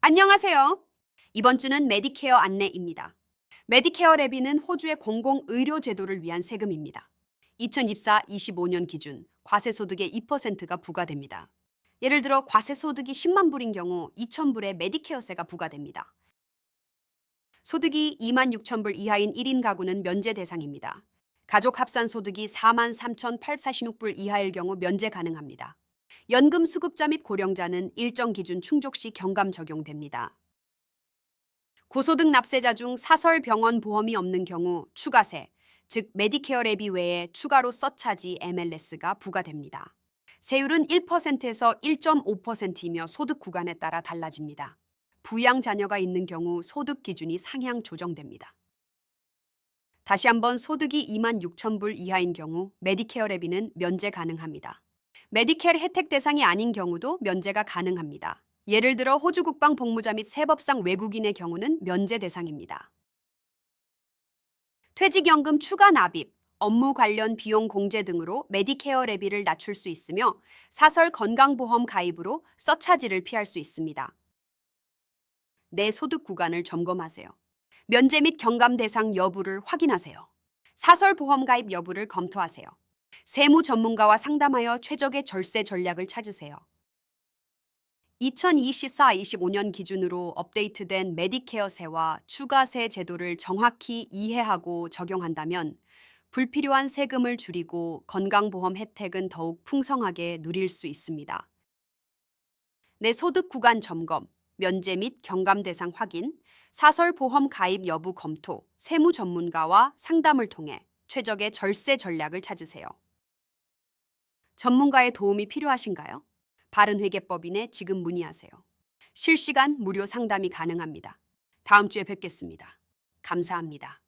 안녕하세요. 이번 주는 메디케어 안내입니다. 메디케어 레비는 호주의 공공의료 제도를 위한 세금입니다. 2024-25년 기준 과세소득의 2%가 부과됩니다. 예를 들어 과세소득이 10만 불인 경우 2,000불의 메디케어세가 부과됩니다. 소득이 2만 6천 불 이하인 1인 가구는 면제 대상입니다. 가족 합산 소득이 4만 3,846불 이하일 경우 면제 가능합니다. 연금 수급자 및 고령자는 일정 기준 충족 시 경감 적용됩니다. 고소득 납세자 중 사설 병원 보험이 없는 경우 추가세, 즉 메디케어 랩이 외에 추가로 서차지 MLS가 부과됩니다. 세율은 1%에서 1.5%이며 소득 구간에 따라 달라집니다. 부양 자녀가 있는 경우 소득 기준이 상향 조정됩니다. 다시 한번 소득이 2만 6천 불 이하인 경우 메디케어 랩이는 면제 가능합니다. 메디케어 혜택 대상이 아닌 경우도 면제가 가능합니다. 예를 들어 호주 국방 복무자 및 세법상 외국인의 경우는 면제 대상입니다. 퇴직연금 추가 납입, 업무 관련 비용 공제 등으로 메디케어 레비를 낮출 수 있으며 사설 건강보험 가입으로 서차지를 피할 수 있습니다. 내 소득 구간을 점검하세요. 면제 및 경감 대상 여부를 확인하세요. 사설 보험 가입 여부를 검토하세요. 세무 전문가와 상담하여 최적의 절세 전략을 찾으세요. 2024-25년 기준으로 업데이트된 메디케어세와 추가세 제도를 정확히 이해하고 적용한다면 불필요한 세금을 줄이고 건강보험 혜택은 더욱 풍성하게 누릴 수 있습니다. 내 소득 구간 점검, 면제 및 경감 대상 확인, 사설 보험 가입 여부 검토, 세무 전문가와 상담을 통해 최적의 절세 전략을 찾으세요. 전문가의 도움이 필요하신가요? 바른회계법인에 지금 문의하세요. 실시간 무료 상담이 가능합니다. 다음 주에 뵙겠습니다. 감사합니다.